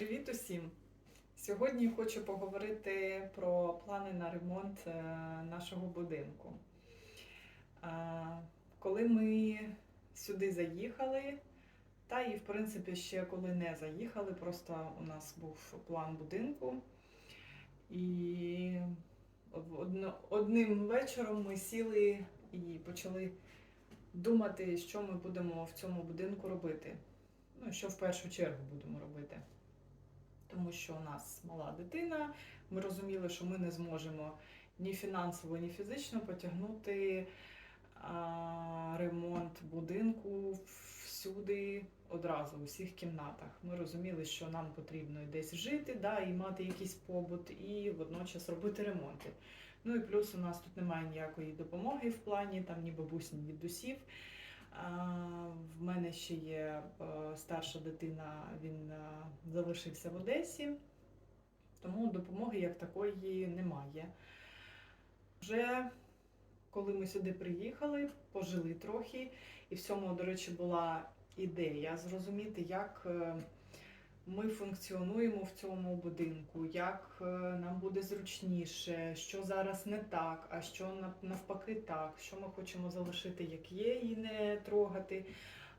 Привіт усім! Сьогодні хочу поговорити про плани на ремонт е, нашого будинку. Е, Коли ми сюди заїхали, та і в принципі ще коли не заїхали, просто у нас був план будинку. І одним вечором ми сіли і почали думати, що ми будемо в цьому будинку робити. Ну, що в першу чергу будемо робити. Тому що у нас мала дитина, ми розуміли, що ми не зможемо ні фінансово, ні фізично потягнути а, ремонт будинку всюди одразу, у всіх кімнатах. Ми розуміли, що нам потрібно десь жити, да, і мати якийсь побут, і водночас робити ремонти. Ну і плюс у нас тут немає ніякої допомоги в плані, там ні бабусь, ні дідусів. В мене ще є е, старша дитина, він е, залишився в Одесі, тому допомоги як такої немає. Вже коли ми сюди приїхали, пожили трохи, і в цьому, до речі, була ідея зрозуміти, як е, ми функціонуємо в цьому будинку, як е, нам буде зручніше, що зараз не так, а що нав- навпаки так, що ми хочемо залишити як є і не трогати,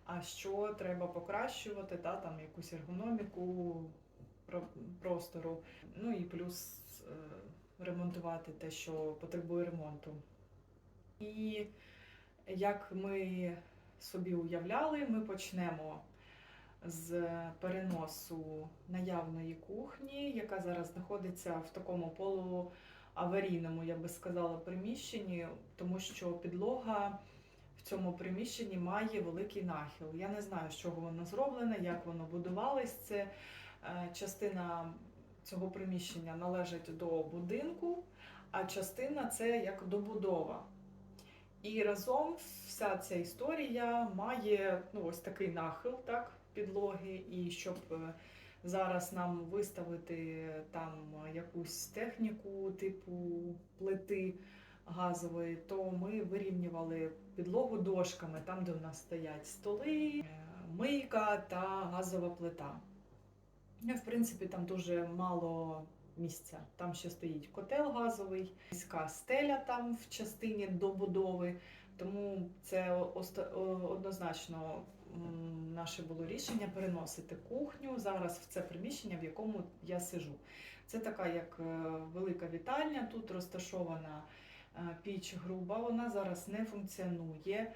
а що треба покращувати, та, там якусь ергономіку простору. Ну і плюс е, ремонтувати те, що потребує ремонту. І як ми собі уявляли, ми почнемо з переносу наявної кухні, яка зараз знаходиться в такому полуаварійному, я би сказала, приміщенні, тому що підлога в цьому приміщенні має великий нахил. Я не знаю, з чого воно зроблене, як воно будувалось. Це е, частина цього приміщення належить до будинку, а частина це як добудова. І разом вся ця історія має ну, ось такий нахил так, підлоги, і щоб е, зараз нам виставити там якусь техніку типу плити газової, то ми вирівнювали підлогу дошками, там, де у нас стоять столи, е, мийка та газова плита. Ну, в принципі, там дуже мало місця. Там ще стоїть котел газовий, низька стеля там в частині добудови. Тому це однозначно наше було рішення переносити кухню зараз в це приміщення, в якому я сижу. Це така як е, велика вітальня. Тут розташована е, піч груба. Вона зараз не функціонує.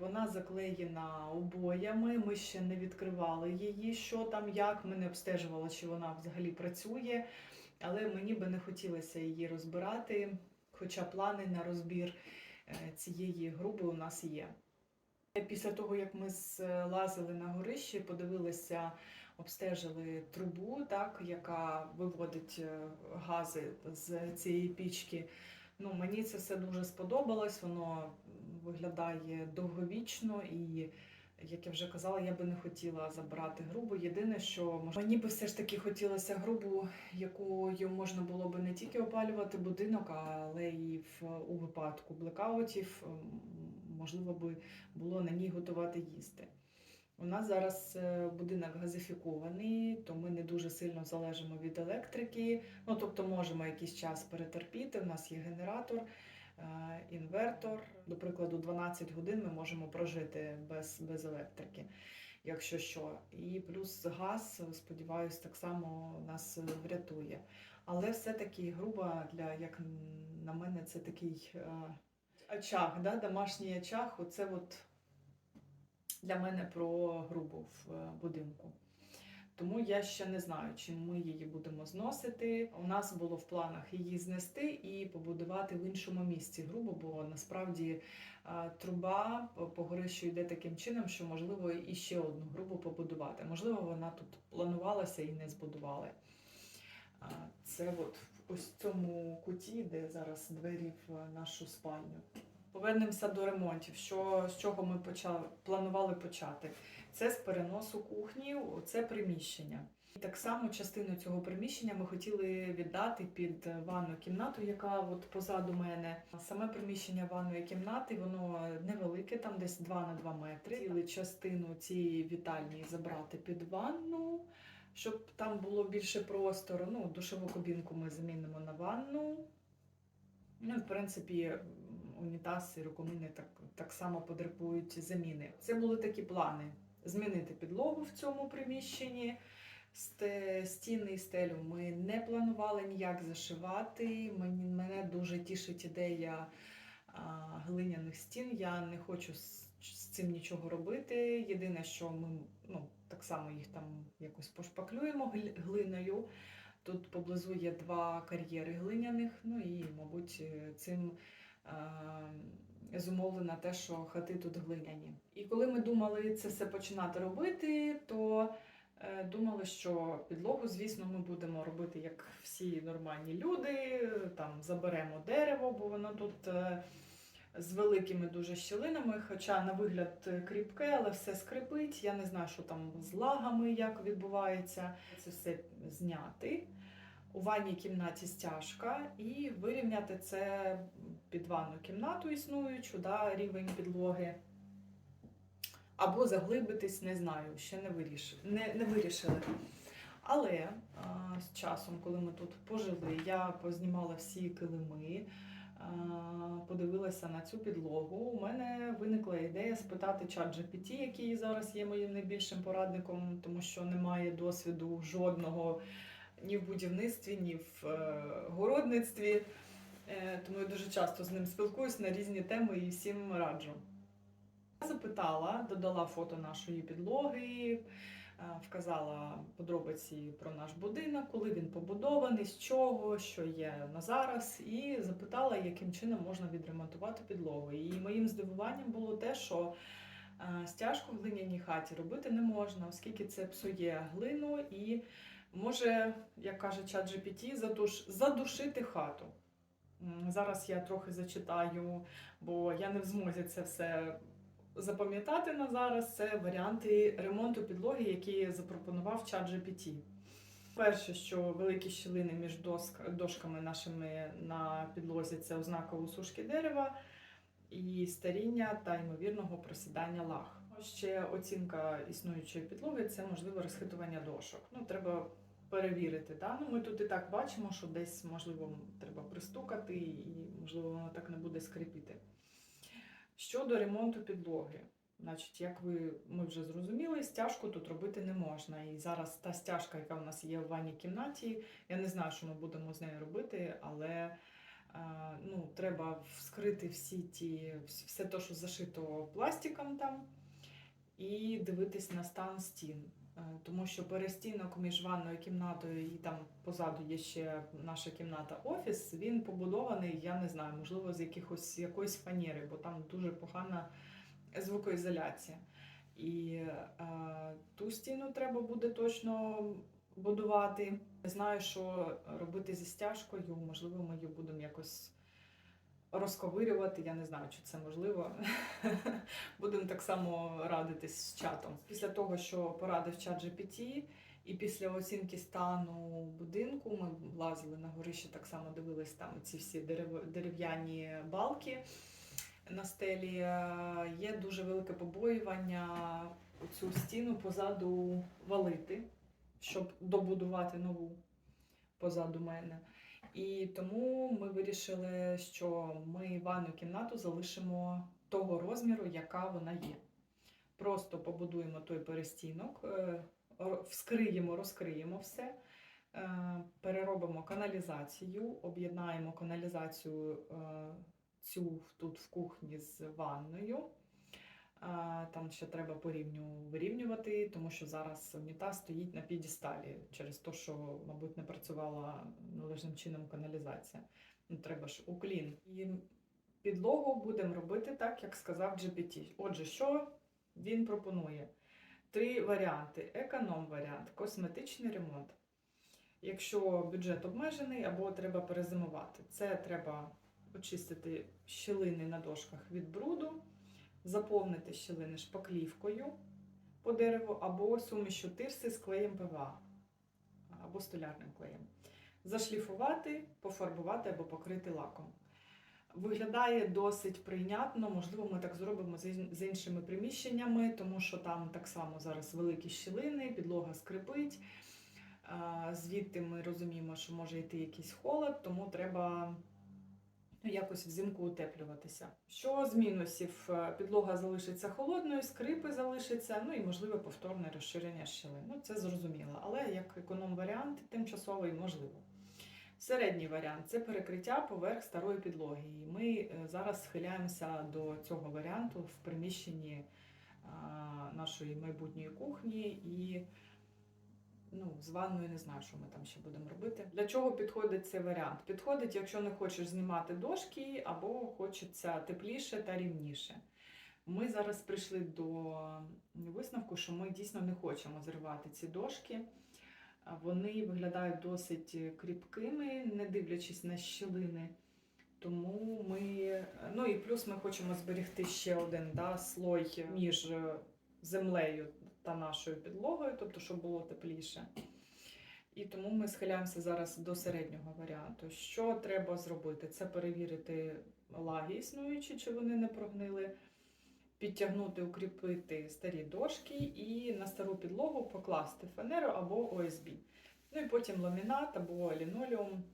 Вона заклеєна обоями. Ми ще не відкривали її, що там, як. Ми не обстежували, чи вона взагалі працює. Але мені би не хотілося її розбирати, хоча плани на розбір е, цієї груби у нас є. Після того, як ми злазили на горище, подивилися, обстежили трубу, так, яка виводить е, гази з цієї пічки. Ну, мені це все дуже сподобалось, воно виглядає довговічно і, як я вже казала, я би не хотіла забирати грубу. Єдине, що мож- мені би все ж таки хотілося грубу, якою можна було би не тільки опалювати будинок, але і в, у випадку блекаутів, можливо би було на ній готувати їсти. У нас зараз е, будинок газифікований, то ми не дуже сильно залежимо від електрики. Ну, тобто можемо якийсь час перетерпіти. У нас є генератор, е, інвертор. До прикладу, 12 годин ми можемо прожити без, без електрики, якщо що. І плюс газ, сподіваюся, так само нас врятує. Але все-таки груба для, як на мене, це такий е, очаг, да? домашній очаг. Оце от для мене про грубу в е, будинку. Тому я ще не знаю, чи ми її будемо зносити. У нас було в планах її знести і побудувати в іншому місці грубо, бо насправді е, труба по- горищу йде таким чином, що можливо і ще одну грубу побудувати. Можливо, вона тут планувалася і не збудували. Це от в цьому куті, де зараз двері в нашу спальню. Повернемося до ремонтів. Що, з чого ми почали, планували почати? Це з переносу кухні, це приміщення. Так само частину цього приміщення ми хотіли віддати під ванну кімнату, яка от позаду мене. Саме приміщення ванної кімнати, воно невелике, там десь 2 на 2 метри. Хотіли частину цієї вітальні забрати під ванну, щоб там було більше простору. Ну, душову кабінку ми замінимо на ванну. Ну, в принципі, унітаз і рукомийник так, так само потребують заміни. Це були такі плани: змінити підлогу в цьому приміщенні. Стіни і стелю ми не планували ніяк зашивати. Мені, мене дуже тішить ідея а, глиняних стін. Я не хочу з, цим нічого робити. Єдине, що ми ну, так само їх там якось пошпаклюємо глиною. Тут поблизу є два кар'єри глиняних, ну і, мабуть, е, цим е, зумовлено те, що хати тут глиняні. І коли ми думали це все починати робити, то е, думали, що підлогу, звісно, ми будемо робити як всі нормальні люди. Там заберемо дерево, бо воно тут. е, З великими дуже щілинами, хоча на вигляд кріпке, але все скрипить. Я не знаю, що там з лагами, як відбувається. Це все зняти. У ванній кімнаті стяжка і вирівняти це під ванну кімнату існуючу, да, рівень підлоги. Або заглибитись, не знаю, ще не, виріш... не, не вирішили. Але а, з часом, коли ми тут пожили, я познімала всі килими, подивилася на цю підлогу. У мене виникла ідея спитати чат GPT, який зараз є моїм найбільшим порадником, тому що немає досвіду жодного ні в будівництві, ні в е, городництві. Е, тому я дуже часто з ним спілкуюсь на різні теми і всім раджу. Я запитала, додала фото нашої підлоги, е, вказала подробиці про наш будинок, коли він побудований, з чого, що є на зараз, і запитала, яким чином можна відремонтувати підлогу. І моїм здивуванням було те, що е, стяжку в глиняній хаті робити не можна, оскільки це псує глину і може, як каже чат GPT, задуш... задушити хату. Зараз я трохи зачитаю, бо я не в змозі це все запам'ятати на зараз. Це варіанти ремонту підлоги, які запропонував чат GPT. Перше, що великі щілини між дошками нашими на підлозі це ознака усушки дерева і старіння та ймовірного просідання лаг. Ще оцінка існуючої підлоги це можливе розхитування дошок. Ну, треба перевірити. Да? Ну, ми тут і так бачимо, що десь, можливо, треба пристукати, і, можливо, воно так не буде скрипіти. Щодо ремонту підлоги, значить, як ви ми вже зрозуміли, стяжку тут робити не можна. І зараз та стяжка, яка в нас є в ванній кімнаті, я не знаю, що ми будемо з нею робити, але е, ну, треба вскрити всі ті, все те, що зашито пластиком там, і дивитись на стан стін. Е, Тому що перестінок між ванною кімнатою і там позаду є ще наша кімната офіс. Він побудований, я не знаю, можливо, з якихось якоїсь фанери, бо там дуже погана звукоізоляція. І е, ту стіну треба буде точно будувати. Знаю, що робити зі стяжкою. Можливо, ми її будемо якось розковирювати. Я не знаю, чи це можливо. Будемо так само радитись з чатом. Після того, що порадив чат GPT, і після оцінки стану будинку ми лазили на горище, так само дивились там ці всі дерев'яні балки на стелі. Е, Є дуже велике побоювання цю стіну позаду валити, щоб добудувати нову позаду мене. І тому ми вирішили, що ми ванну кімнату залишимо того розміру, яка вона є. Просто побудуємо той перестінок, е, вскриємо, розкриємо все, е, переробимо каналізацію, об'єднаємо каналізацію е, цю тут в кухні з ванною. Там ще треба по рівню вирівнювати, тому що зараз унітаз стоїть на підісталі через те, що, мабуть, не працювала належним чином каналізація. Ну, треба ж уклін. І підлогу будемо робити так, як сказав GPT. Отже, що він пропонує? Три варіанти: економ-варіант, косметичний ремонт. Якщо бюджет обмежений або треба перезимувати, це треба очистити щілини на дошках від бруду заповнити щілини шпаклівкою по дереву або сумішю тирси з клеєм ПВА або столярним клеєм. Зашліфувати, пофарбувати або покрити лаком. Виглядає досить прийнятно, можливо, ми так зробимо з іншими приміщеннями, тому що там так само зараз великі щілини, підлога скрипить. Звідти ми розуміємо, що може йти якийсь холод, тому треба якось взимку утеплюватися. Що з мінусів? Е, Підлога залишиться холодною, скрипи залишаться, ну і можливе повторне розширення щілин. Ну, це зрозуміло, але як економ-варіант, тимчасовий можливо. Середній варіант це перекриття поверх старої підлоги. І ми е, зараз схиляємося до цього варіанту в приміщенні нашої майбутньої кухні і ну, з ванною не знаю, що ми там ще будемо робити. Для чого підходить цей варіант? Підходить, якщо не хочеш знімати дошки, або хочеться тепліше та рівніше. Ми зараз прийшли до висновку, що ми дійсно не хочемо зривати ці дошки. Вони виглядають досить кріпкими, не дивлячись на щілини. Тому ми, ну і плюс ми хочемо зберегти ще один да, слой між землею та нашою підлогою, тобто, щоб було тепліше. І тому ми схиляємося зараз до середнього варіанту. Що треба зробити? Це перевірити лаги існуючі, чи вони не прогнили, підтягнути, укріпити старі дошки і на стару підлогу покласти фанеру або ОСБ. Ну і потім ламінат або лінолеум,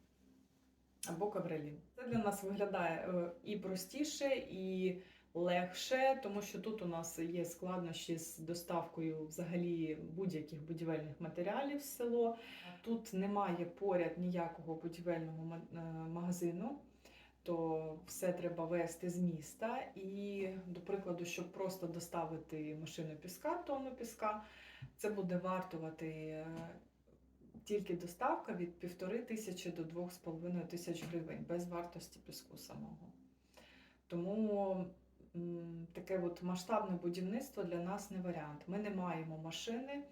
або ковролін. Це для нас виглядає е, і простіше, і легше, тому що тут у нас є складнощі з доставкою взагалі будь-яких будівельних матеріалів в село. Тут немає поряд ніякого будівельного е, магазину. То все треба вести з міста. І, до прикладу, щоб просто доставити машину піска, тонну піска, це буде вартувати е, тільки доставка від півтори тисячі до двох з половиною тисяч гривень без вартості піску самого. Тому таке от масштабне будівництво для нас не варіант. Ми не маємо машини,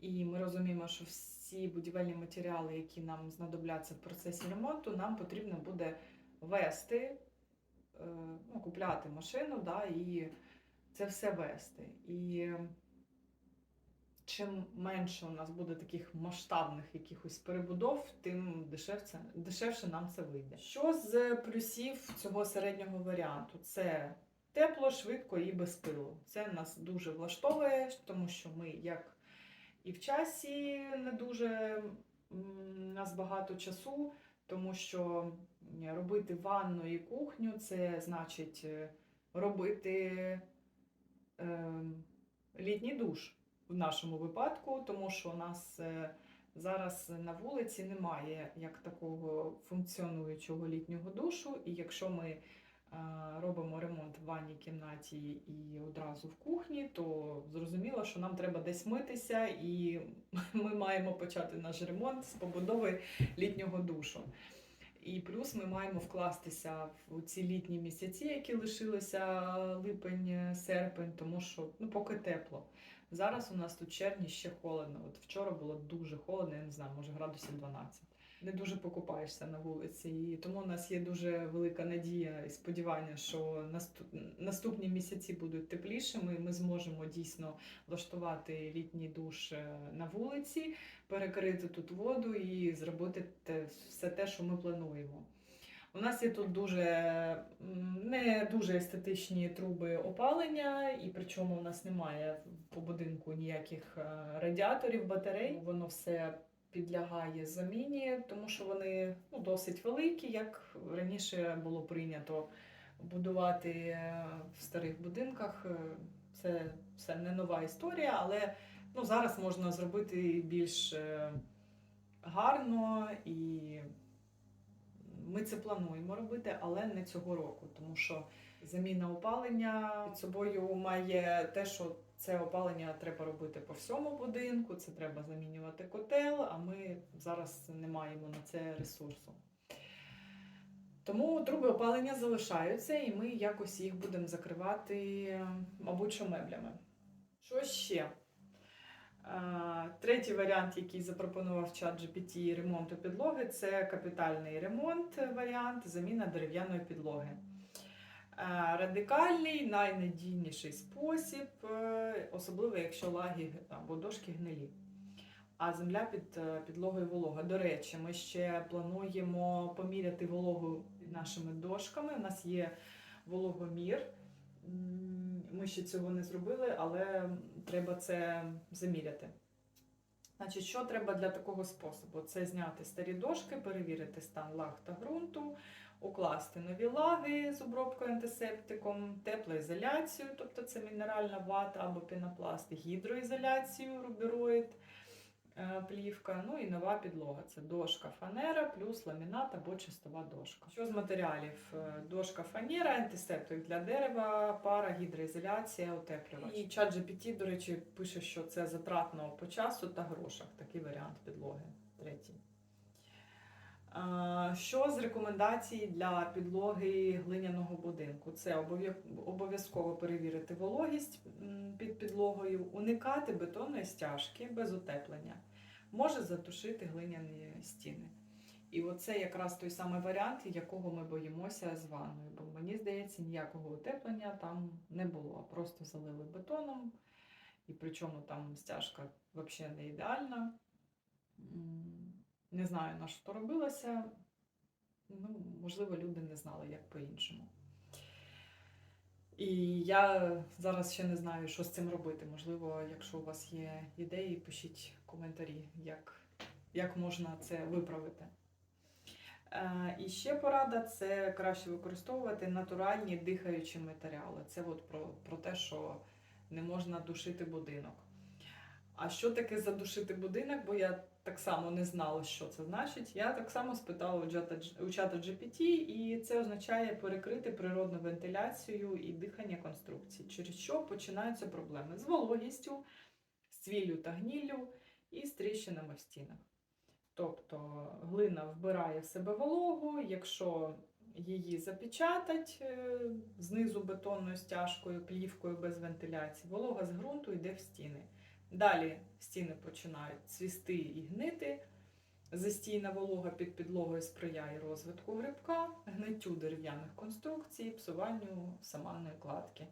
і ми розуміємо, що всі будівельні матеріали, які нам знадобляться в процесі ремонту, нам потрібно буде вести, е, ну, купляти машину, да, і це все вести. І чим менше у нас буде таких масштабних якихось перебудов, тим дешевше, дешевше нам це вийде. Що з плюсів цього середнього варіанту? Це тепло, швидко і без пилу. Це нас дуже влаштовує, тому що ми як і в часі не дуже у нас багато часу, тому що робити ванну і кухню це значить е, робити е, літній душ в нашому випадку, тому що у нас е, зараз на вулиці немає як такого функціонуючого літнього душу, і якщо ми робимо ремонт в ванній кімнаті і одразу в кухні, то зрозуміло, що нам треба десь митися, і ми маємо почати наш ремонт з побудови літнього душу. І плюс ми маємо вкластися в ці літні місяці, які лишилися липень, серпень, тому що ну поки тепло. Зараз у нас тут червні ще холодно. От вчора було дуже холодно, я не знаю, може градусів 12. Не дуже покупаєшся на вулиці. І тому у нас є дуже велика надія і сподівання, що наступні місяці будуть теплішими. Ми зможемо дійсно влаштувати літній душ е, на вулиці, перекрити тут воду і зробити все те, що ми плануємо. У нас є тут дуже не дуже естетичні труби опалення, і причому у нас немає по будинку ніяких е, радіаторів, батарей. Воно все підлягає заміні, тому що вони ну, досить великі, як раніше було прийнято будувати е, в старих будинках. Е, Це все не нова історія, але ну, зараз можна зробити більш е, гарно і ми це плануємо робити, але не цього року, тому що заміна опалення під собою має те, що це опалення треба робити по всьому будинку, це треба замінювати котел, а ми зараз не маємо на це ресурсу. Тому труби опалення залишаються, і ми якось їх будемо закривати, мабуть, що меблями. Що ще? Е, Третій варіант, який запропонував чат GPT ремонту підлоги, це капітальний ремонт варіант, заміна дерев'яної підлоги. Е, Радикальний, найнадійніший спосіб, е, особливо якщо лаги або дошки гнилі. А земля під е, підлогою волога. До речі, ми ще плануємо поміряти вологу нашими дошками. У нас є вологомір. Ми ще цього не зробили, але треба це заміряти. Значить, що треба для такого способу? Це зняти старі дошки, перевірити стан лаг та ґрунту, укласти нові лаги з обробкою антисептиком, теплоізоляцію, тобто це мінеральна вата або пінопласт, гідроізоляцію, рубероїд, е, плівка, ну і нова підлога. Це дошка фанера плюс ламінат або чистова дошка. Що з матеріалів? Е, Дошка фанера, антисептик для дерева, пара, гідроізоляція, утеплювач. І чат GPT, до речі, пише, що це затратно по часу та грошах. Такий варіант підлоги. Третій. Що з рекомендацій для підлоги глиняного будинку? Це обов'язково перевірити вологість під підлогою, уникати бетонної стяжки без утеплення, може затушити глиняні стіни. І оце якраз той самий варіант, якого ми боїмося з ванною. Бо мені здається, ніякого утеплення там не було. Просто залили бетоном, і причому там стяжка взагалі не ідеальна. Не знаю, на що то робилося. Ну, можливо, люди не знали, як по-іншому. І я зараз ще не знаю, що з цим робити. Можливо, якщо у вас є ідеї, пишіть коментарі, як, як можна це виправити. Е, І ще порада це краще використовувати натуральні дихаючі матеріали. Це от про, про те, що не можна душити будинок. А що таке задушити будинок? Бо я так само не знала, що це значить. Я так само спитала у чата, GPT, і це означає перекрити природну вентиляцію і дихання конструкції, через що починаються проблеми з вологістю, з цвіллю та гніллю і з тріщинами в стінах. Тобто глина вбирає в себе вологу, якщо її запечатать е, знизу бетонною стяжкою, плівкою без вентиляції, волога з ґрунту йде в стіни. Далі стіни починають цвісти і гнити. Застійна волога під підлогою сприяє розвитку грибка, гниттю дерев'яних конструкцій, псуванню саманної кладки.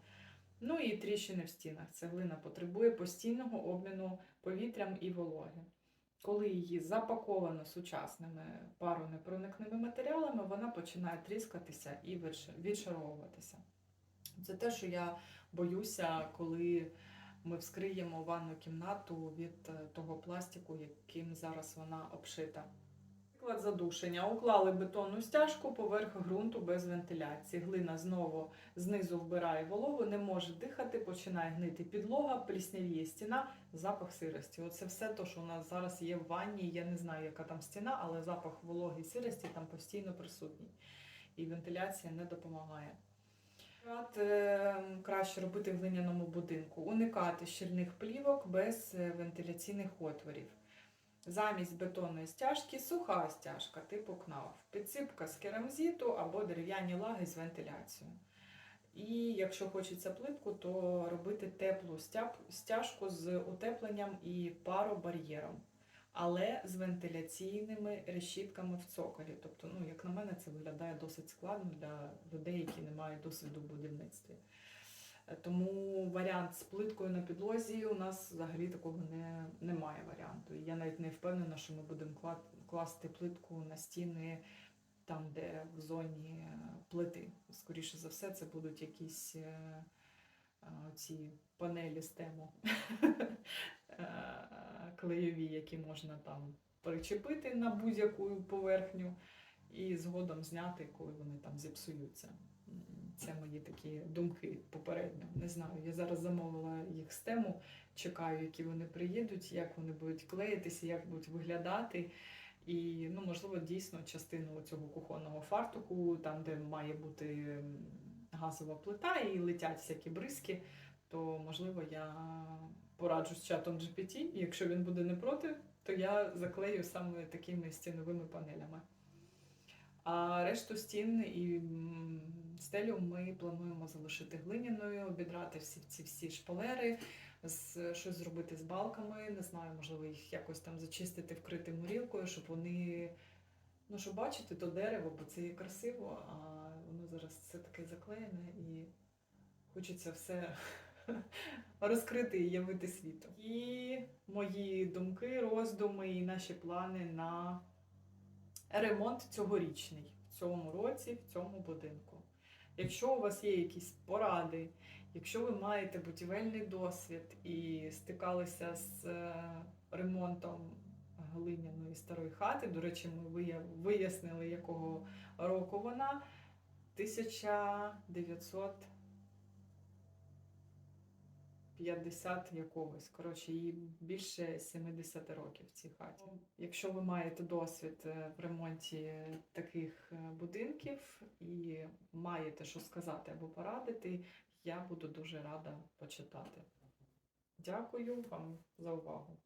Ну і тріщини в стінах. Цеглина потребує постійного обміну повітрям і вологи. Коли її запаковано сучасними паронепроникними матеріалами, вона починає тріскатися і відшаровуватися. Це те, що я боюся, коли ми вскриємо ванну кімнату від е, того пластику, яким зараз вона обшита. Приклад задушення. Уклали бетонну стяжку поверх ґрунту без вентиляції. Глина знову знизу вбирає вологу, не може дихати, починає гнити підлога, пліснявіє стіна, запах сирості. Оце все те, що у нас зараз є в ванні. Я не знаю, яка там стіна, але запах вологи і сирості там постійно присутній. І вентиляція не допомагає. Е, краще робити в глиняному будинку, уникати щільних плівок без е, вентиляційних отворів. Замість бетонної стяжки суха стяжка типу КНАУФ, підсипка з керамзиту або дерев'яні лаги з вентиляцією. І якщо хочеться плитку, то робити теплу стяжку з утепленням і паробар'єром, але з вентиляційними решітками в цоколі. Тобто, ну, як на мене, це виглядає досить складно для людей, які не мають досвіду в будівництві. Е, Тому варіант з плиткою на підлозі у нас взагалі такого не, немає варіанту. Я навіть не впевнена, що ми будемо кла- класти плитку на стіни там, де в зоні е, плити. Скоріше за все, це будуть якісь е, ці панелі з тему е, клейові, які можна там причепити на будь-яку поверхню і згодом зняти, коли вони там зіпсуються. Це мої такі думки попередньо. Не знаю. Я зараз замовила їх з тему, чекаю, які вони приїдуть, як вони будуть клеїтися, як будуть виглядати. І ну, можливо, дійсно частину цього кухонного фартуку, там, де має бути газова плита і летять всякі бризки, то можливо я пораджу з чатом GPT, і якщо він буде не проти, то я заклею саме такими стіновими панелями. А решту стін і стелю ми плануємо залишити глиняною, обідрати всі ці всі шпалери, з, щось зробити з балками. Не знаю, можливо, їх якось там зачистити, вкрити мурілкою, щоб вони. Ну, щоб бачити то дерево, бо це є красиво, а зараз все таке заклеєне і хочеться все розкрити і явити світу. І мої думки, роздуми і наші плани на ремонт цьогорічний в цьому році, в цьому будинку. Якщо у вас є якісь поради, якщо ви маєте будівельний досвід і стикалися з е, ремонтом глиняної старої хати. До речі, ми вияснили, якого року вона. 1950 якогось. Коротше, їй більше 70 років в цій хаті. Якщо ви маєте досвід е, в ремонті таких е, будинків і маєте що сказати або порадити, я буду дуже рада почитати. Дякую вам за увагу.